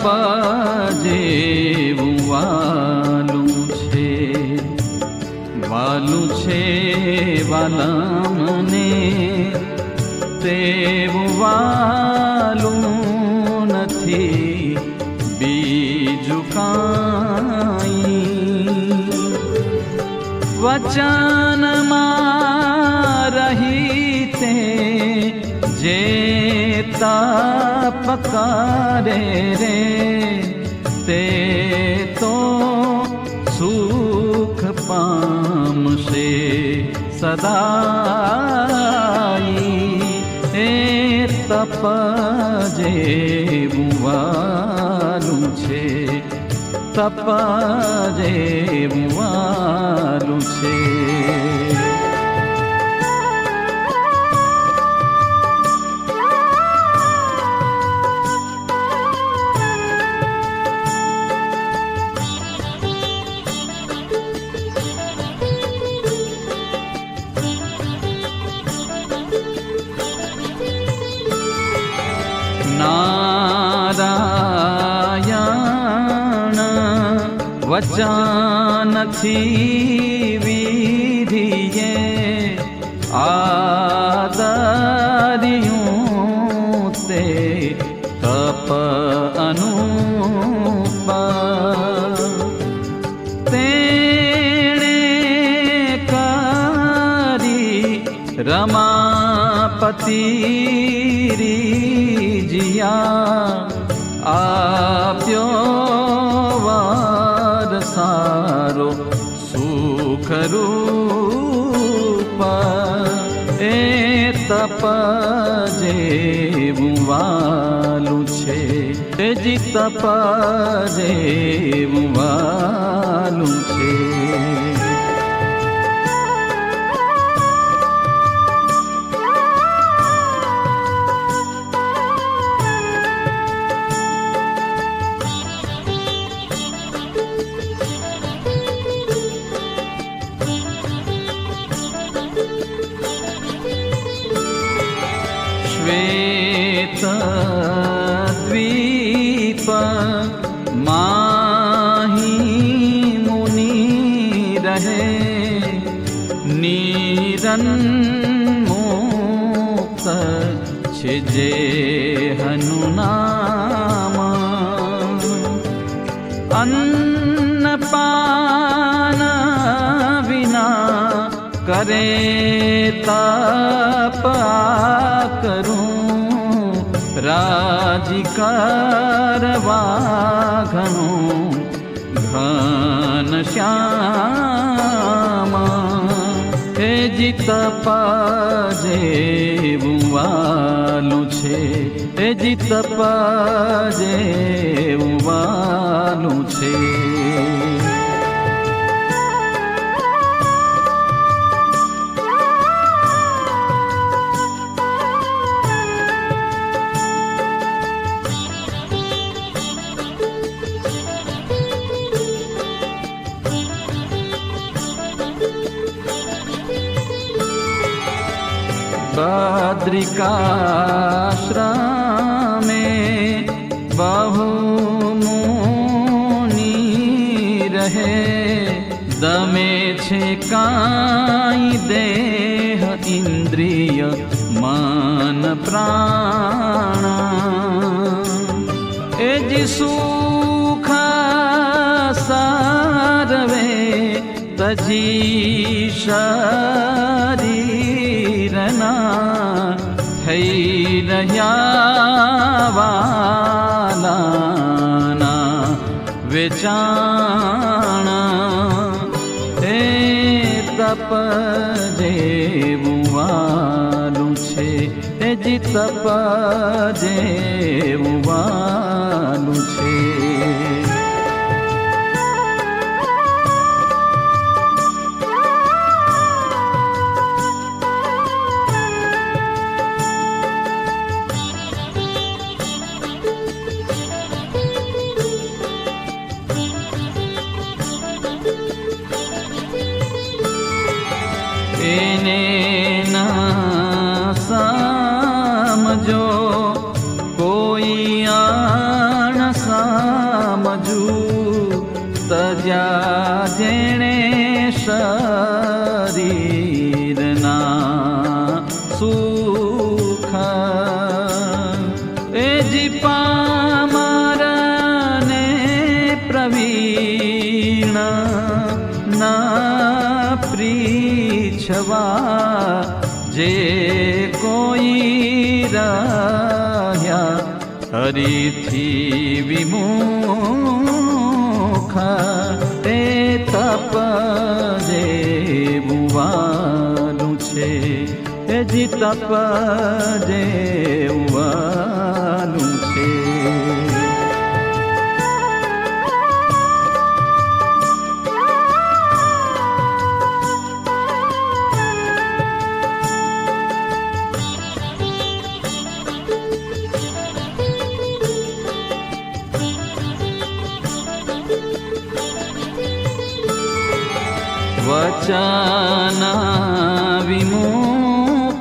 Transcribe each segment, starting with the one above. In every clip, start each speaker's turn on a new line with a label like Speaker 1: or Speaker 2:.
Speaker 1: એ તપ જેવું વાલું છે વાલું છે વાલા મને તેવું વાલું નથી બીજું કાંઈ વચનમાં તપ પકારે રે તે તો સુખ પામશે સદાઈ એ તપ જે વાલું છે તપ જે વાલું છે વચનથી વિધિએ આદર્યું તે તપ અનુપ તેણે કરી રમાપતિ રીજિયા આપ્યો સારો સુખરૂપ એ તપ જેવું વાલું છે એ જી તપ જેવું વાલું છે રહે નિરન્મોક છે જે હનુનામ અન્નપાન વિના કરે તપ કરું રાજ કરવા ઘણું ઘન શ્યામ હે જીત જેવું વાલું છે હે જીત જેવું વાલું છે वारिकाश्रमे बहु मुनि रहे दमे छे काई देह इन्द्रिय मन प्राण एजि सुख सारवे तजी शरीरना થઈ રહ્યા વાલાના વેચાણ. એ તપ જેવું વાલું છે, એ જી તપ જેવું વાલું છે. વિઠવા જે કોઈ રહ્યા. હરિથી વિમુખ એ તપ જે વાલું છે. એ જી તપ જેવું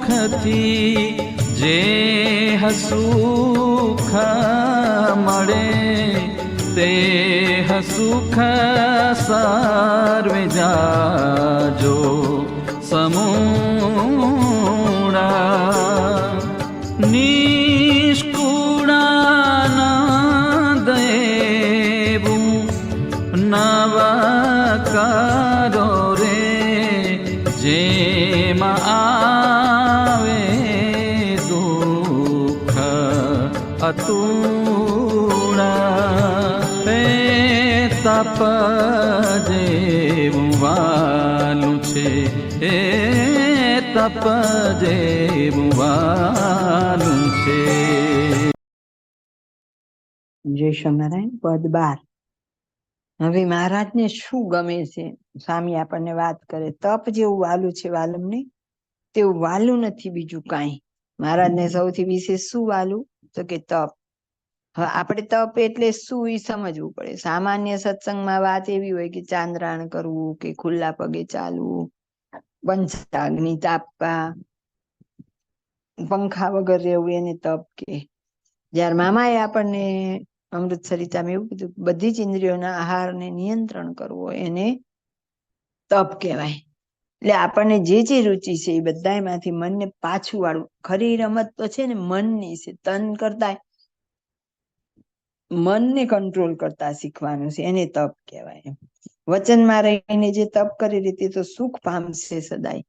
Speaker 1: વિમુખથી જે હસુખ મળે તે હસુખ સર્વે જાજો સમૂળા નિષ્કુળાનંદ એવું નવકારો રે જેમાં આવે અતુણા તે તપ જેવું છે. એ તપ જેવું છે.
Speaker 2: જય સ્વામિનારાયણ, પદ બાર. હવે મહારાજને શું ગમે છે? સ્વામી આપણને વાત કરે. તપ જેવું વાલું છે વાલમને. તેવું વાલું નથી બીજું કાંઈ. મહારાજને સૌથી વિશેષ શું વાલું? તો કે તપ. હવે આપણે તપ એટલે શું એ સમજવું પડે? સામાન્ય સત્સંગમાં વાત એવી હોય કે ચાંદ્રાણ કરવું કે ખુલ્લા પગે ચાલવું, પંચાગ્નિ તાપવા, પંખા વગર રહેવું એને તપ કે. જ્યારે મામાએ આપણને અમૃત સરિતામાં એવું કીધું બધી જ ઇન્દ્રિયોના આહારને નિયંત્રણ કરવો એને તપ કહેવાય. એટલે આપણને જે જે રુચિ છે એ બધામાંથી મનને પાછું વાળવું. ખરી રમત તો છે ને મનની છે, તન કરતા મનને કંટ્રોલ કરતા શીખવાનું છે, એને તપ કહેવાય વચનમાં રહીને જે તપ કરી રીતે તો સુખ પામશે સદાય.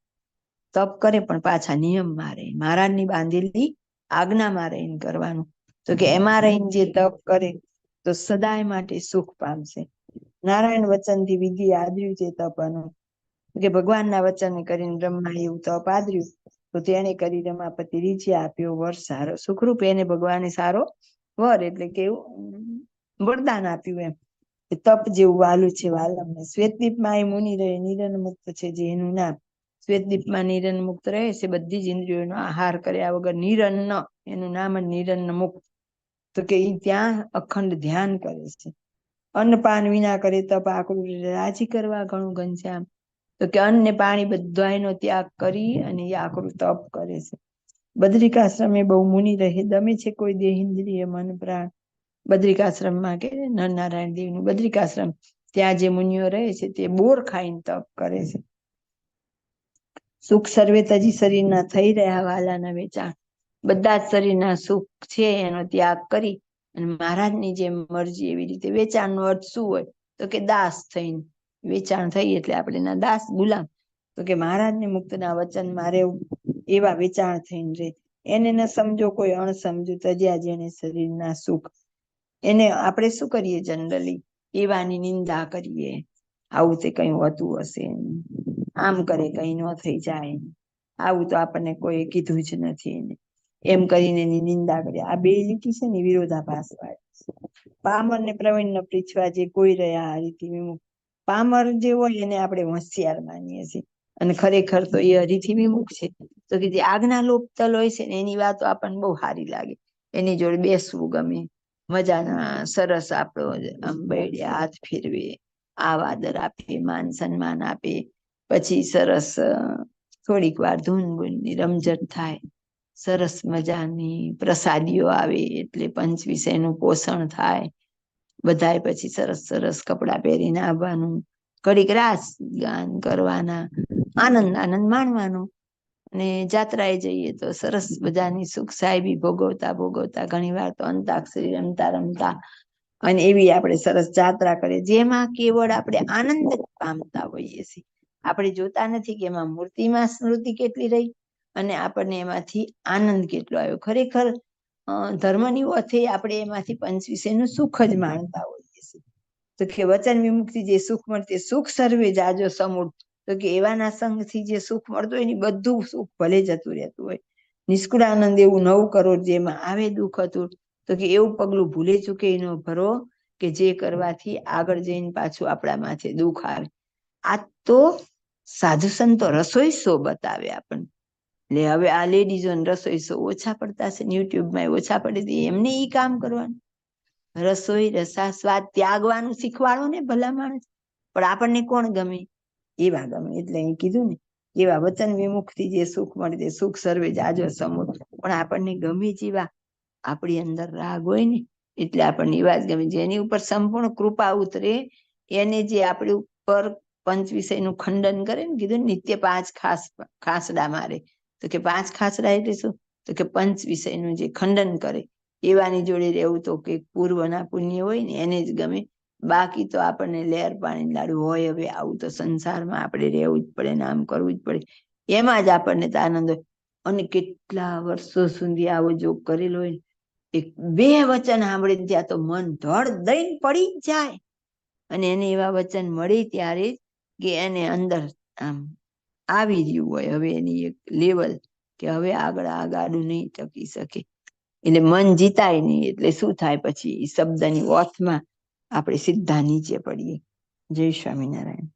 Speaker 2: તપ કરે પણ પાછા નિયમમાં રહી. મહારાજની બાંધેલી આજ્ઞામાં રહીને કરવાનું. તો કે એમાં રહીને જે તપ કરે તો સદાય માટે સુખ પામશે. નારાયણ વચનથી વિધિ આદર્યું છે તપનું કે ભગવાનના વચન કરીને બ્રહ્મા એવું તપ આદર્યું, તો તેને કરી રમાપતિ રીચે આપ્યો વર સારો. સુખરૂપ એને ભગવાને સારો વર એટલે કેવું વરદાન આપ્યું એમ. તપ જેવું વાલું છે વાલમને. શ્વેતદીપમાં એ મુનિ રહે, નિરન મુક્ત છે જે એનું નામ. શ્વેતદીપમાં નિરન મુક્ત રહે છે બધી જ ઇન્દ્રિયોનો આહાર કર્યા વગર નિરન્ન એનું નામ જ નિરન્ન મુક્ત. તો કે એ ત્યાં અખંડ ધ્યાન કરે છે. અન્નપાન વિના કરે તપ આકરું, રાજી કરવા ઘણું ઘનશ્યામ. તો કે અન્ન ને પાણી બધા એનો ત્યાગ કરી અને એ આકરું તપ કરે છે. બદ્રિકાશ્રમે બહુ મુનિ રહે. દમે છે કોઈ દેહિન્દ્રિય મન પ્રાણ. બદ્રિકાશ્રમમાં કે નરનારાયણ દેવનું બદ્રિકાશ્રમ. ત્યાં જે મુનિઓ રહે છે તે બોર ખાઈને તપ કરે છે. સુખ સર્વે તજી શરીરના થઈ રહ્યા વાલાના વેચાણ. બધા જ શરીરના સુખ છે એનો ત્યાગ કરી અને મહારાજની જેમ મરજી એવી રીતે વેચાણનો અર્થ શું હોય? તો કે દાસ થઈને વેચાણ થઈ એટલે આપણે એના દાસ ગુલામ. તો કે મહારાજને મુક્તના વચનમાં રહેવું એવા વેચાણ થઈને રહે. એને ન સમજો કોઈ અણસમજુ તજ્યા જેને શરીરના સુખ. એને આપણે શું કરીએ જનરલી? એવાની નિંદા કરીએ. આવું તે કઈ હોતું હશે આમ કરે કઈ ન થઈ જાય આવું તો આપણને કોઈ કીધું જ નથી એને. એમ કરીને એની નિંદા કરી. આ બે લીટી છે ને વિરોધાભાસ વાળી. પામર ને પ્રવીણ ને પૃથ્વા જે કોઈ રહ્યા હરિથી વિમુખ પામર જે હોય એને આપણે હોશિયાર માનીએ છીએ. અને ખરેખર તો એ હરીથી વિમુખ છે. તો કે જે આજ્ઞા લોપતલ હોય છે ને એની વાતો આપણને બહુ સારી લાગે. એની જોડે બેસવું ગમે. મજાના સરસ આપણો આમ હાથ ફેરવે, આવાદર આપે, માન સન્માન આપે. પછી સરસ થોડીક વાર ધૂન બૂનની રમઝટ થાય. સરસ મજાની પ્રસાદીઓ આવે એટલે પંચ વિષયનું પોષણ થાય. બધાય પછી સરસ સરસ કપડાં પહેરીને આવવાનું. ઘડીક રાસ ગાન કરવાના, આનંદ આનંદ માણવાનો. અને જાત્રાએ જઈએ તો સરસ બધાની સુખ સાહેબી ભોગવતા ભોગવતા ઘણી વાર તો અંતાક્ષરી રમતા રમતા અને એવી આપણે સરસ જાત્રા કરીએ, જેમાં કેવળ આપણે આનંદ જ પામતા હોઈએ છીએ. આપણે જોતા નથી કે એમાં મૂર્તિમાં સ્મૃતિ કેટલી રહી અને આપણને એમાંથી આનંદ કેટલો આવ્યો. ખરેખર ધર્મની ઓથે આપણે એમાંથી પંચ વિષયનું સુખ જ માણતા હોઈએ છીએ. તો કે વચન વિમુક્તિ જે સુખ મળતી સુખ સર્વે જાજો સમૂળ. તો કે એવાના સંગથી જે સુખ મળતું હોય ને બધું સુખ ભલે જતું રહેતું હોય. નિષ્કુળાનંદ એવું નવ કરોડ જેમાં આવે દુઃખ હતું. તો કે એવું પગલું ભૂલે ચૂકે એનો ભરો કે જે કરવાથી આગળ જઈને પાછું આપણા માથે દુઃખ આવે. આ તો સાધુ સંતો રસોઈ શો બતાવે આપણને. એટલે હવે આ લેડીઝો રસોઈ ઓછા પડતા છે યુટ્યુબમાં ઓછા પડે તો એમને ઈ કામ કરવાનું. રસોઈ, રસા, સ્વાદ ત્યાગવાનું શીખવાડો ને ભલા માણસ. પણ આપણને કોણ ગમે? એવા ગમે. એટલે અહીં કીધું ને, એવા વચન વિમુખથી જે સુખ મળે તે સુખ સર્વે જાજો સમૂહ. પણ આપણને ગમે જેવા આપણી અંદર રાગ હોય ને, એટલે આપણને એવા જ ગમે. જેની ઉપર સંપૂર્ણ કૃપા ઉતરે, એને જે આપણી ઉપર પંચ વિષયનું ખંડન કરે ને, કીધું નિત્ય પાંચ ખાસ, ખાસડા મારે. તો કે પાંચ ખાસડા એટલે શું તો કે પંચ વિષયનું જે ખંડન કરે, એવાની જોડે રહેવું તો કે પૂર્વના પુણ્ય હોય ને, એને જ ગમે. બાકી તો આપણને લેર પાણી લાડુ હોય, હવે આવું તો સંસારમાં આપણે રહેવું જ પડે ને કરવું જ પડે. એમાં જ આપણને તો આનંદ હોય. અને કેટલા વર્ષો સુધી આવો જોગ કરેલો હોય એક બે વચન સાંભળે ત્યાં તો મન ધડ દઈને પડી જાય. અને એને એવા વચન મળે ત્યારે કે એને અંદર આમ આવી રહ્યું હોય હવે એની એક લેવલ કે હવે આગળ આ ગાડું નહીં ટકી શકે. એટલે મન જીતાય નહીં, એટલે શું થાય પછી? શબ્દની ઓથમાં આપણે સીધા નીચે પડીએ. જય સ્વામિનારાયણ.